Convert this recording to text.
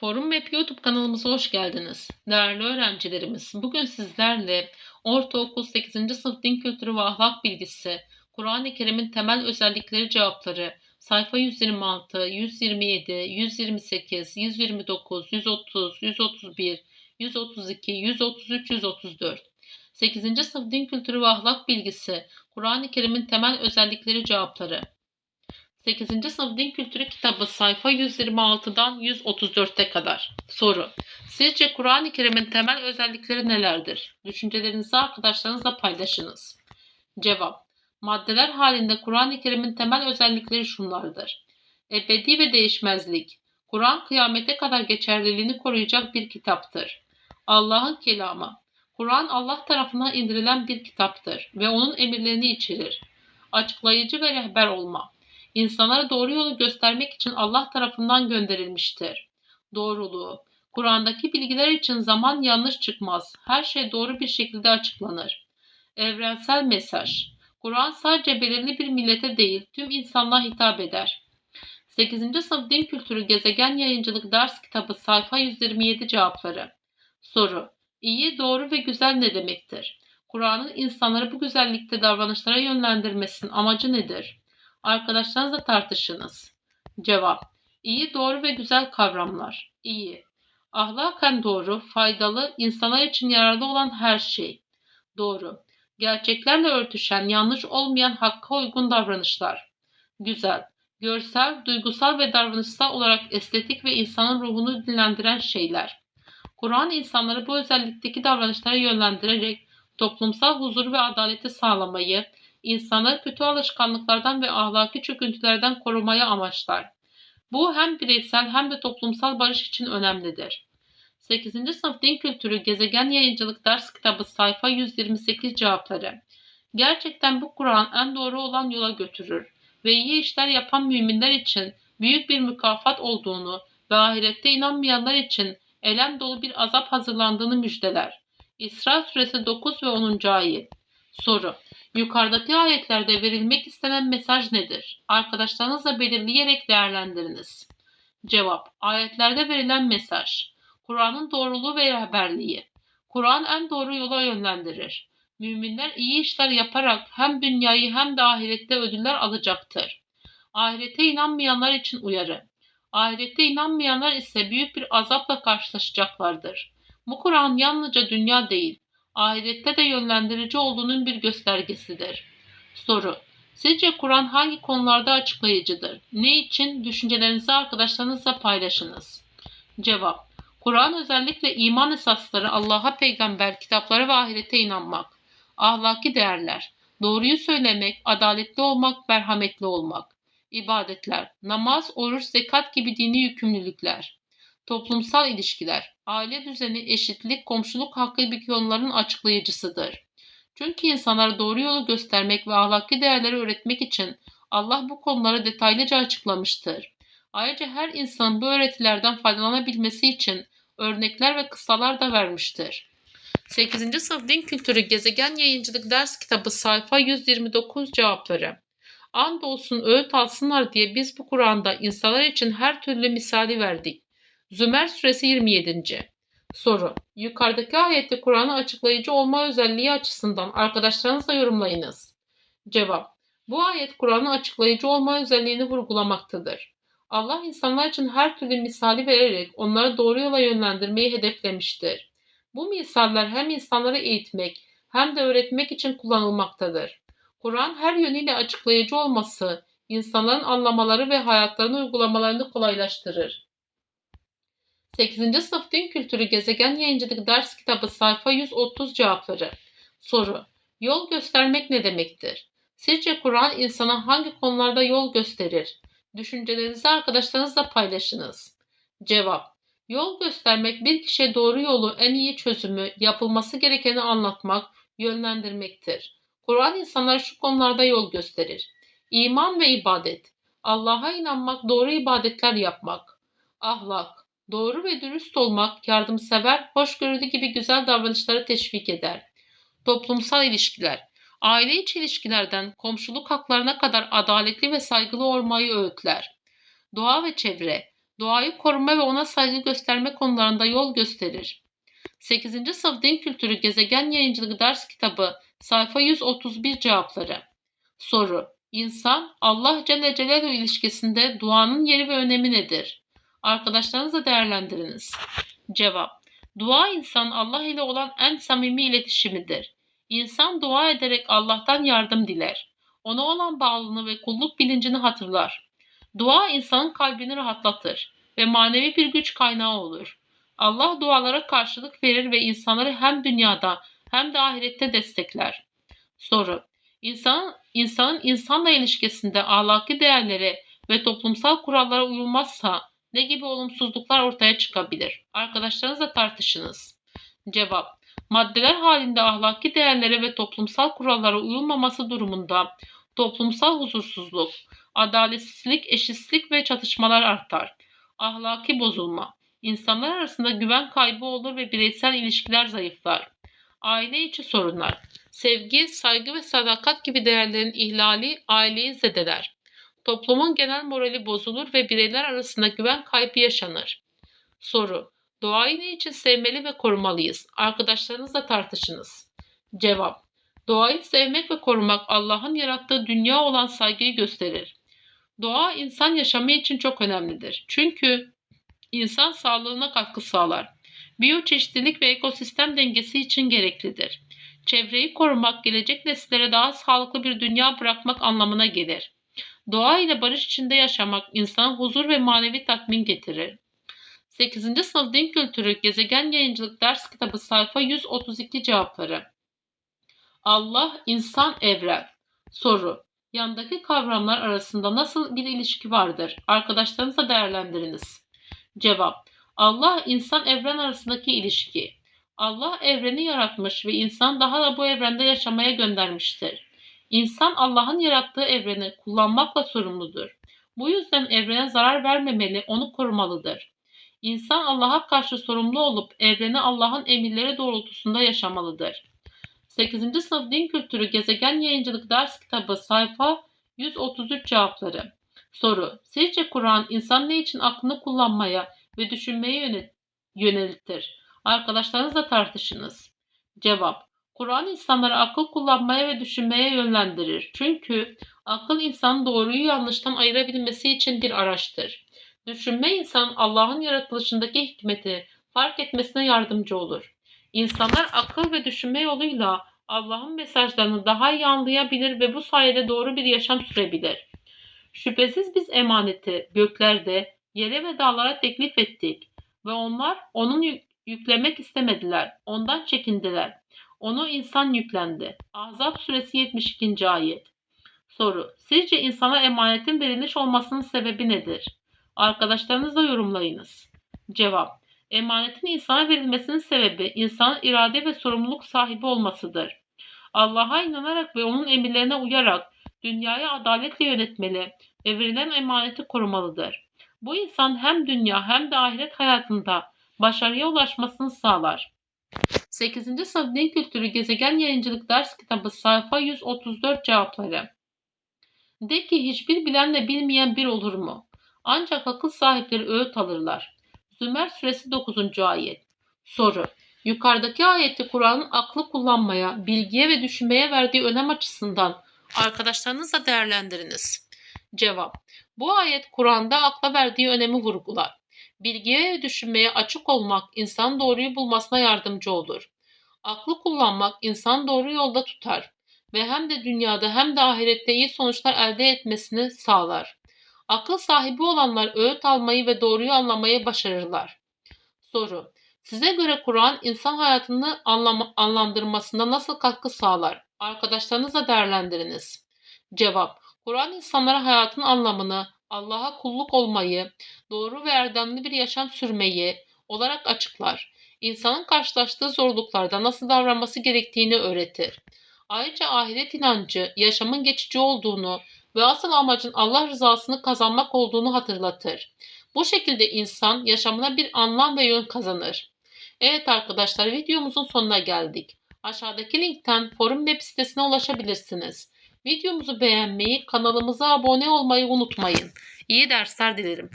Forum Map YouTube kanalımıza hoş geldiniz. Değerli öğrencilerimiz, bugün sizlerle Ortaokul 8. Sınıf Din Kültürü ve Ahlak Bilgisi, Kur'an-ı Kerim'in temel özellikleri cevapları, sayfa 126, 127, 128, 129, 130, 131, 132, 133, 134. 8. Sınıf Din Kültürü ve Ahlak Bilgisi, Kur'an-ı Kerim'in temel özellikleri cevapları, 8. sınıf din kültürü kitabı sayfa 126'dan 134'te kadar. Soru. Sizce Kur'an-ı Kerim'in temel özellikleri nelerdir? Düşüncelerinizi arkadaşlarınızla paylaşınız. Cevap. Maddeler halinde Kur'an-ı Kerim'in temel özellikleri şunlardır. Ebedi ve değişmezlik. Kur'an kıyamete kadar geçerliliğini koruyacak bir kitaptır. Allah'ın kelamı. Kur'an Allah tarafından indirilen bir kitaptır ve onun emirlerini içerir. Açıklayıcı ve rehber olma. İnsanlara doğru yolu göstermek için Allah tarafından gönderilmiştir. Doğruluğu. Kur'an'daki bilgiler için zaman yanlış çıkmaz. Her şey doğru bir şekilde açıklanır. Evrensel mesaj. Kur'an sadece belirli bir millete değil, tüm insanlığa hitap eder. 8. sınıf din kültürü gezegen yayıncılık ders kitabı sayfa 127 cevapları. Soru. İyi, doğru ve güzel ne demektir? Kur'an'ın insanları bu güzellikte davranışlara yönlendirmesinin amacı nedir? Arkadaşlarınızla tartışınız. Cevap. İyi, doğru ve güzel kavramlar. İyi. Ahlaken doğru, faydalı, insanlar için yararlı olan her şey. Doğru. Gerçeklerle örtüşen, yanlış olmayan hakka uygun davranışlar. Güzel. Görsel, duygusal ve davranışsal olarak estetik ve insanın ruhunu dinlendiren şeyler. Kur'an insanları bu özellikteki davranışlara yönlendirerek toplumsal huzur ve adaleti sağlamayı, insanları kötü alışkanlıklardan ve ahlaki çöküntülerden korumaya amaçlar. Bu hem bireysel hem de toplumsal barış için önemlidir. 8. sınıf din kültürü gezegen yayıncılık ders kitabı sayfa 128 cevapları. Gerçekten bu Kur'an en doğru olan yola götürür ve iyi işler yapan müminler için büyük bir mükafat olduğunu ve ahirette inanmayanlar için elem dolu bir azap hazırlandığını müjdeler. İsra suresi 9 ve 10. ayet. Soru. Yukarıdaki ayetlerde verilmek istenen mesaj nedir? Arkadaşlarınızla belirleyerek değerlendiriniz. Cevap. Ayetlerde verilen mesaj. Kur'an'ın doğruluğu ve rehberliği. Kur'an en doğru yola yönlendirir. Müminler iyi işler yaparak hem dünyayı hem de ahirette ödüller alacaktır. Ahirete inanmayanlar için uyarı. Ahirette inanmayanlar ise büyük bir azapla karşılaşacaklardır. Bu Kur'an yalnızca dünya değil, ahirette de yönlendirici olduğunun bir göstergesidir. Soru. Sizce Kur'an hangi konularda açıklayıcıdır? Ne için? Düşüncelerinizi arkadaşlarınızla paylaşınız. Cevap. Kur'an özellikle iman esasları, Allah'a, peygamber, kitaplara ve ahirete inanmak, ahlaki değerler, doğruyu söylemek, adaletli olmak, merhametli olmak, ibadetler, namaz, oruç, zekat gibi dini yükümlülükler, toplumsal ilişkiler, aile düzeni, eşitlik, komşuluk hakkı gibi konuların açıklayıcısıdır. Çünkü insanlara doğru yolu göstermek ve ahlaki değerleri öğretmek için Allah bu konuları detaylıca açıklamıştır. Ayrıca her insanın bu öğretilerden faydalanabilmesi için örnekler ve kıssalar da vermiştir. 8. sınıf din kültürü gezegen yayıncılık ders kitabı sayfa 129 cevapları. Andolsun öğüt alsınlar diye biz bu Kur'an'da insanlar için her türlü misali verdik. Zümer suresi 27. Soru. Yukarıdaki ayette Kur'an'ı açıklayıcı olma özelliği açısından arkadaşlarınızla yorumlayınız. Cevap. Bu ayet Kur'an'ı açıklayıcı olma özelliğini vurgulamaktadır. Allah insanlar için her türlü misali vererek onları doğru yola yönlendirmeyi hedeflemiştir. Bu misaller hem insanları eğitmek hem de öğretmek için kullanılmaktadır. Kur'an her yönüyle açıklayıcı olması, insanların anlamaları ve hayatlarını uygulamalarını kolaylaştırır. 8. Sınıf Din Kültürü Gezegen Yayıncılık Ders Kitabı sayfa 130 cevapları. Soru. Yol göstermek ne demektir? Sizce Kur'an insana hangi konularda yol gösterir? Düşüncelerinizi arkadaşlarınızla paylaşınız. Cevap. Yol göstermek bir kişiye doğru yolu, en iyi çözümü, yapılması gerekeni anlatmak, yönlendirmektir. Kur'an insanlara şu konularda yol gösterir. İman ve ibadet. Allah'a inanmak, doğru ibadetler yapmak. Ahlak. Doğru ve dürüst olmak, yardımsever, hoşgörülü gibi güzel davranışları teşvik eder. Toplumsal ilişkiler. Aile içi ilişkilerden komşuluk haklarına kadar adaletli ve saygılı olmayı öğütler. Doğa ve çevre. Doğayı koruma ve ona saygı gösterme konularında yol gösterir. 8. Sınıf Din Kültürü Gezegen Yayıncılığı Ders Kitabı Sayfa 131 Cevapları Soru İnsan, Allah Celle Celaluhu ilişkisinde duanın yeri ve önemi nedir? Arkadaşlarınızla değerlendiriniz. Cevap Dua insan Allah ile olan en samimi iletişimidir. İnsan dua ederek Allah'tan yardım diler. Ona olan bağlılığını ve kulluk bilincini hatırlar. Dua insanın kalbini rahatlatır ve manevi bir güç kaynağı olur. Allah dualara karşılık verir ve insanları hem dünyada hem de ahirette destekler. Soru İnsanın, insanın insanla ilişkisinde ahlaki değerlere ve toplumsal kurallara uyulmazsa ne gibi olumsuzluklar ortaya çıkabilir? Arkadaşlarınızla tartışınız. Cevap Maddeler halinde ahlaki değerlere ve toplumsal kurallara uyulmaması durumunda toplumsal huzursuzluk, adaletsizlik, eşitsizlik ve çatışmalar artar. Ahlaki bozulma, insanlar arasında güven kaybı olur ve bireysel ilişkiler zayıflar. Aile içi sorunlar, sevgi, saygı ve sadakat gibi değerlerin ihlali aileyi zedeler. Toplumun genel morali bozulur ve bireyler arasında güven kaybı yaşanır. Soru Doğayı ne için sevmeli ve korumalıyız? Arkadaşlarınızla tartışınız. Cevap Doğayı sevmek ve korumak Allah'ın yarattığı dünya olan saygıyı gösterir. Doğa insan yaşamı için çok önemlidir. Çünkü insan sağlığına katkı sağlar. Biyoçeşitlilik ve ekosistem dengesi için gereklidir. Çevreyi korumak gelecek nesillere daha sağlıklı bir dünya bırakmak anlamına gelir. Doğa ile barış içinde yaşamak insana huzur ve manevi tatmin getirir. 8. Sınıf Din Kültürü Gezegen Yayıncılık Ders Kitabı sayfa 132 cevapları. Allah, insan, evren. Soru. Yandaki kavramlar arasında nasıl bir ilişki vardır? Arkadaşlarınızla değerlendiriniz. Cevap. Allah, insan, evren arasındaki ilişki. Allah evreni yaratmış ve insan daha da bu evrende yaşamaya göndermiştir. İnsan Allah'ın yarattığı evreni kullanmakla sorumludur. Bu yüzden evrene zarar vermemeli, onu korumalıdır. İnsan Allah'a karşı sorumlu olup evreni Allah'ın emirleri doğrultusunda yaşamalıdır. 8. Sınıf Din Kültürü Gezegen Yayıncılık Ders Kitabı sayfa 133 cevapları. Soru. Sizce Kur'an insan ne için aklını kullanmaya ve düşünmeye yöneltir? Arkadaşlarınızla tartışınız. Cevap. Kur'an insanları akıl kullanmaya ve düşünmeye yönlendirir. Çünkü akıl insanın doğruyu yanlıştan ayırabilmesi için bir araçtır. Düşünme insan Allah'ın yaratılışındaki hikmeti fark etmesine yardımcı olur. İnsanlar akıl ve düşünme yoluyla Allah'ın mesajlarını daha iyi anlayabilir ve bu sayede doğru bir yaşam sürebilir. Şüphesiz biz emaneti göklerde, yere ve dağlara teklif ettik ve onlar onun yüklemek istemediler, ondan çekindiler. Onu insan yüklendi. Ahzab suresi 72. ayet. Soru. Sizce insana emanetin verilmiş olmasının sebebi nedir? Arkadaşlarınızla yorumlayınız. Cevap. Emanetin insana verilmesinin sebebi insanın irade ve sorumluluk sahibi olmasıdır. Allah'a inanarak ve onun emirlerine uyarak dünyayı adaletle yönetmeli ve verilen emaneti korumalıdır. Bu insan hem dünya hem de ahiret hayatında başarıya ulaşmasını sağlar. 8. Sınıf Din Kültürü Gezegen Yayıncılık Ders Kitabı sayfa 134 cevapları. De ki hiçbir bilenle bilmeyen bir olur mu? Ancak akıl sahipleri öğüt alırlar. Zümer suresi 9. ayet. Soru. Yukarıdaki ayeti Kur'an'ın aklı kullanmaya, bilgiye ve düşünmeye verdiği önem açısından arkadaşlarınızla değerlendiriniz. Cevap. Bu ayet Kur'an'da akla verdiği önemi vurgular. Bilgiye ve düşünmeye açık olmak insan doğruyu bulmasına yardımcı olur. Aklı kullanmak insan doğru yolda tutar ve hem de dünyada hem de ahirette iyi sonuçlar elde etmesini sağlar. Akıl sahibi olanlar öğüt almayı ve doğruyu anlamayı başarırlar. Soru. Size göre Kur'an insan hayatını anlam anlamlandırmasında nasıl katkı sağlar? Arkadaşlarınızla değerlendiriniz. Cevap. Kur'an insanlara hayatın anlamını, Allah'a kulluk olmayı, doğru ve erdemli bir yaşam sürmeyi olarak açıklar. İnsanın karşılaştığı zorluklarda nasıl davranması gerektiğini öğretir. Ayrıca ahiret inancı yaşamın geçici olduğunu ve asıl amacın Allah rızasını kazanmak olduğunu hatırlatır. Bu şekilde insan yaşamına bir anlam ve yön kazanır. Evet arkadaşlar videomuzun sonuna geldik. Aşağıdaki linkten forum web sitesine ulaşabilirsiniz. Videomuzu beğenmeyi, kanalımıza abone olmayı unutmayın. İyi dersler dilerim.